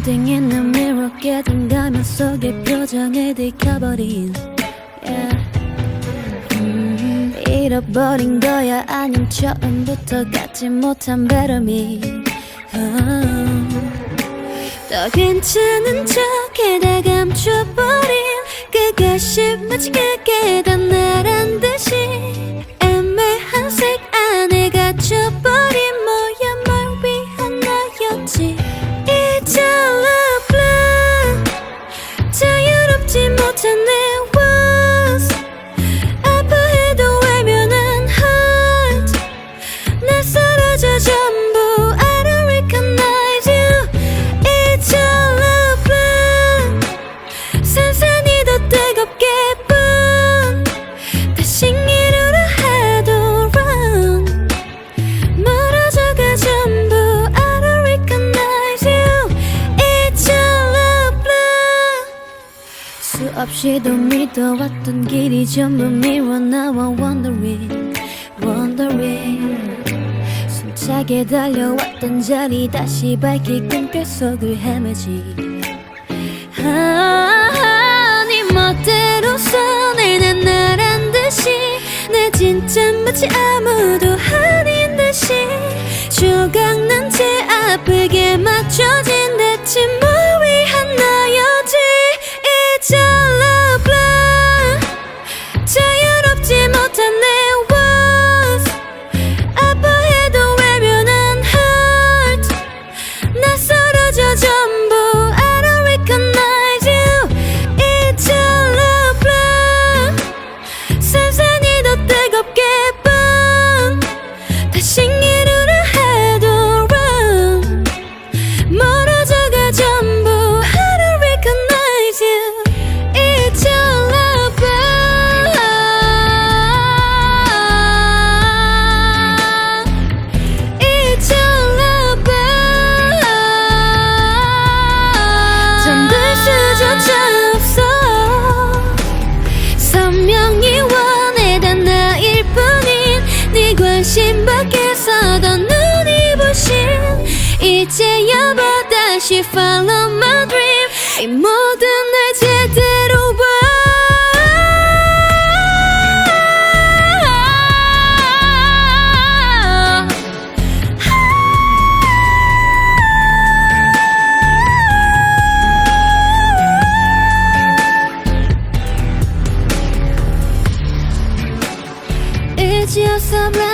Looking in the mirror 깨진 가면 속의 표정에 들켜버린. 음, 잃어버린 거야 아님 처음부터 갖지 못한 me 어. 더 괜찮은 척에다 감춰버린 그것이 마치 그게 다 나란 듯 없이도 믿어왔던 길이 전부 미워. 나와 wondering wondering. 숨차게 달려왔던 자리 다시 밝히 꿈결 속을 헤매지. 아, 네 멋대로 손에는 나란 듯이 내 진짜 마치 아무도 아닌 듯이 조각난 채 아프게 맞춰 관심 밖에서 더 눈이 부신 이제야 봐 다시 follow my dream 이 모든 날 제대로 봐 blur